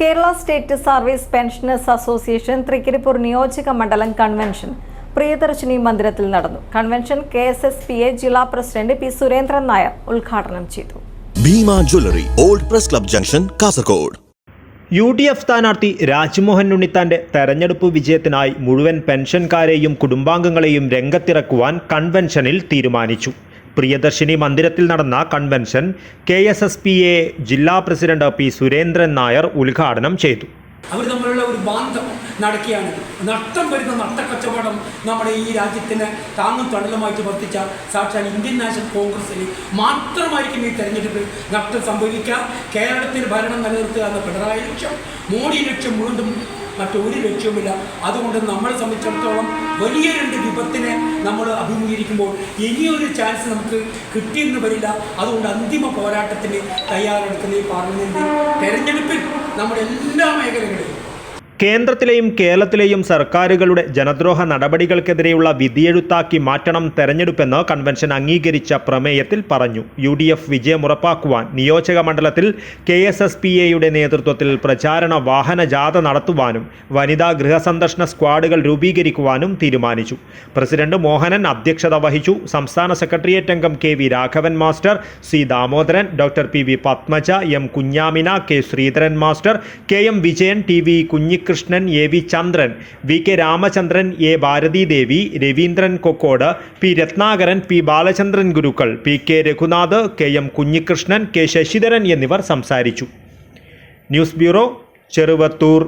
Kerala state service pensioners association Thrikkaripur നിയോജക മണ്ഡലം convention Priyadarshini മന്ദിരത്തിൽ നടന്നു. Convention K S S P A ജില്ലാ പ്രസിഡന്റ് പി സുരേന്ദ്രൻ നായർ ഉദ്ഘാടനം ചെയ്തു. Bhima jewellery old press club junction Kasaragod. U D F സ്ഥാനാർത്ഥി രാജ്മോഹൻ ഉണ്ണിത്താന്റെ തെരഞ്ഞെടുപ്പ് വിജയത്തിനായി മുഴുവൻ പെൻഷൻകാരെയും കുടുംബാംഗങ്ങളെയും രംഗത്തിറക്കുവാൻ കൺവെൻഷനിൽ തീരുമാനിച്ചു. പ്രിയദർശിനി മന്ദിരത്തിൽ നടന്ന convention K S S P A ജില്ലാ പ്രസിഡന്റ് പി സുരേന്ദ്രൻ നായർ ഉദ്ഘാടനം ചെയ്തു. അവർ തമ്മിലുള്ള ഒരു ബാന്ധം നടക്കുകയാണ്. നഷ്ടം വരുന്ന നഷ്ടക്കച്ചവടം നമ്മുടെ ഈ രാജ്യത്തിന് താങ്ങും തണലുമായിട്ട് വർത്തിച്ച സാക്ഷാൽ ഇന്ത്യൻ നാഷണൽ കോൺഗ്രസിൽ മാത്രമായിരിക്കും ഈ തെരഞ്ഞെടുപ്പിൽ നഷ്ടം സംഭവിക്കുക. കേരളത്തിൽ ഭരണം നിലനിർത്തുക എന്ന പിണറായി ലക്ഷ്യം മോഡി ലക്ഷ്യം വീണ്ടും മറ്റൊരു ലക്ഷ്യവുമില്ല. അതുകൊണ്ട് നമ്മളെ സംബന്ധിച്ചിടത്തോളം വലിയ രണ്ട് വിപത്തിനെ നമ്മൾ അഭിമുഖീകരിക്കുമ്പോൾ ഇനിയൊരു ചാൻസ് നമുക്ക് കിട്ടിയെന്ന് വരില്ല. അതുകൊണ്ട് അന്തിമ പോരാട്ടത്തിന് തയ്യാറെടുക്കുന്ന ഈ പാർലമെന്റിന്റെ തെരഞ്ഞെടുപ്പിൽ നമ്മുടെ എല്ലാ മേഖലകളിലും കേന്ദ്രത്തിലെയും കേരളത്തിലെയും സർക്കാരുകളുടെ ജനദ്രോഹ നടപടികൾക്കെതിരെയുള്ള വിധിയെഴുത്താക്കി മാറ്റണം തെരഞ്ഞെടുപ്പെന്ന് കൺവെൻഷൻ അംഗീകരിച്ച പ്രമേയത്തിൽ പറഞ്ഞു. യു ഡി എഫ് വിജയം ഉറപ്പാക്കുവാൻ നിയോജക മണ്ഡലത്തിൽ കെ എസ് എസ് പി എയുടെ നേതൃത്വത്തിൽ പ്രചാരണ വാഹന ജാഥ നടത്തുവാനും വനിതാ ഗൃഹസന്ദർശന സ്ക്വാഡുകൾ രൂപീകരിക്കുവാനും തീരുമാനിച്ചു. പ്രസിഡന്റ് മോഹനൻ അധ്യക്ഷത വഹിച്ചു. സംസ്ഥാന സെക്രട്ടേറിയറ്റ് അംഗം K V Raghavan master C Damodaran doctor P V Padmaja M Kunjamina K Sreedharan master K M Vijayan T V Kunhikrishnan A V Chandran. V K Ramachandran A Bharathidevi Raveendran Kokkod P Ratnakaran P Balachandran Gurukkal P K Raghunath K M Kunhikrishnan K Sasidharan എന്നിവർ സംസാരിച്ചു. News bureau Cheruvathur.